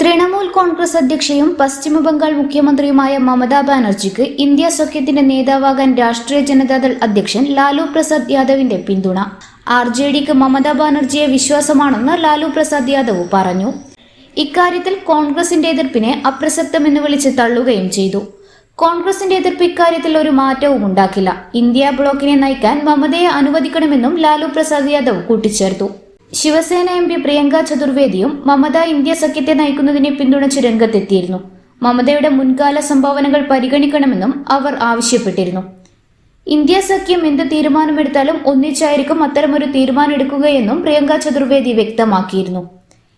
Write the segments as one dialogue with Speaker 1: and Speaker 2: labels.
Speaker 1: തൃണമൂൽ കോൺഗ്രസ് അധ്യക്ഷയും പശ്ചിമബംഗാൾ മുഖ്യമന്ത്രിയുമായ മമതാ ബാനർജിക്ക് ഇന്ത്യ സഖ്യത്തിന്റെ നേതാവാകാൻ രാഷ്ട്രീയ ജനതാദൾ അധ്യക്ഷൻ ലാലു പ്രസാദ് യാദവിന്റെ പിന്തുണ. ആർ ജെ ഡിക്ക് മമതാ ബാനർജിയെ വിശ്വാസമാണെന്ന് ലാലു പ്രസാദ് യാദവ് പറഞ്ഞു. ഇക്കാര്യത്തിൽ കോൺഗ്രസിന്റെ എതിർപ്പിനെ അപ്രസക്തമെന്ന് വിളിച്ച് തള്ളുകയും ചെയ്തു. കോൺഗ്രസിന്റെ എതിർപ്പ് ഇക്കാര്യത്തിൽ ഒരു മാറ്റവും ഉണ്ടാക്കില്ല. ഇന്ത്യ ബ്ലോക്കിനെ നയിക്കാൻ മമതയെ അനുവദിക്കണമെന്നും ലാലു പ്രസാദ് യാദവ് കൂട്ടിച്ചേർത്തു. ശിവസേന എം പി പ്രിയങ്ക ചതുർവേദിയും മമത ഇന്ത്യ സഖ്യത്തെ നയിക്കുന്നതിനെ പിന്തുണച്ച് രംഗത്തെത്തിയിരുന്നു. മമതയുടെ മുൻകാല സംഭാവനകൾ പരിഗണിക്കണമെന്നും അവർ ആവശ്യപ്പെട്ടിരുന്നു. ഇന്ത്യ സഖ്യം എന്ത് തീരുമാനമെടുത്താലും ഒന്നിച്ചായിരിക്കും അത്തരമൊരു തീരുമാനമെടുക്കുകയെന്നും പ്രിയങ്ക ചതുർവേദി വ്യക്തമാക്കിയിരുന്നു.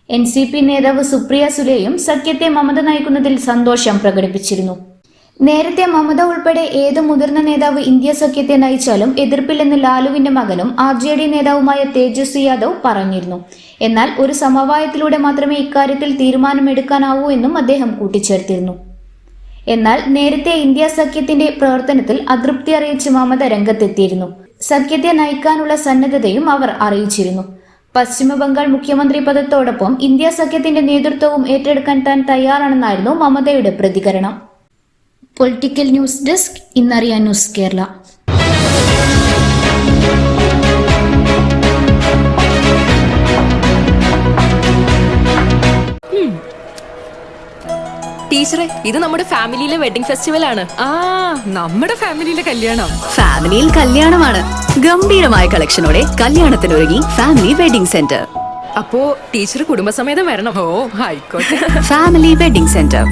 Speaker 1: എൻ സി പി നേതാവ് സുപ്രിയ സുലേയും സഖ്യത്തെ മമത നയിക്കുന്നതിൽ സന്തോഷം പ്രകടിപ്പിച്ചിരുന്നു. നേരത്തെ മമത ഉൾപ്പെടെ ഏത് മുതിർന്ന നേതാവ് ഇന്ത്യ സഖ്യത്തെ നയിച്ചാലും എതിർപ്പില്ലെന്ന് ലാലുവിന്റെ മകനും ആർ ജെ ഡി നേതാവുമായ തേജസ്വി യാദവ് പറഞ്ഞിരുന്നു. എന്നാൽ ഒരു സമവായത്തിലൂടെ മാത്രമേ ഇക്കാര്യത്തിൽ തീരുമാനമെടുക്കാനാവൂ എന്നും അദ്ദേഹം കൂട്ടിച്ചേർത്തിരുന്നു. എന്നാൽ നേരത്തെ ഇന്ത്യ സഖ്യത്തിന്റെ പ്രവർത്തനത്തിൽ അതൃപ്തി അറിയിച്ച് മമത രംഗത്തെത്തിയിരുന്നു. സഖ്യത്തെ നയിക്കാനുള്ള സന്നദ്ധതയും അവർ അറിയിച്ചിരുന്നു. പശ്ചിമബംഗാൾ മുഖ്യമന്ത്രി പദത്തോടൊപ്പം ഇന്ത്യ സഖ്യത്തിന്റെ നേതൃത്വവും ഏറ്റെടുക്കാൻ താൻ തയ്യാറാണെന്നായിരുന്നു മമതയുടെ പ്രതികരണം. പൊളിറ്റിക്കൽ ന്യൂസ് ഡെസ്ക് ഇന്നറിയാൻ ന്യൂസ് കേരള.
Speaker 2: ടീച്ചറെ ഇത് നമ്മുടെ ഫാമിലിയിലെ വെഡിങ് ഫെസ്റ്റിവൽ ആണ്.
Speaker 3: ആ നമ്മുടെ ഫാമിലിയിലെ കല്യാണം.
Speaker 4: ഫാമിലിയിൽ കല്യാണമാണ്. ഗംഭീരമായ കളക്ഷനോടെ കല്യാണത്തിനൊരുങ്ങി ഫാമിലി വെഡിംഗ് സെന്റർ.
Speaker 2: അപ്പോ ടീച്ചർ കുടുംബസമേതം വരണം.
Speaker 3: ഓ ആയിക്കോട്ടെ
Speaker 4: ഫാമിലി വെഡിംഗ് സെന്റർ.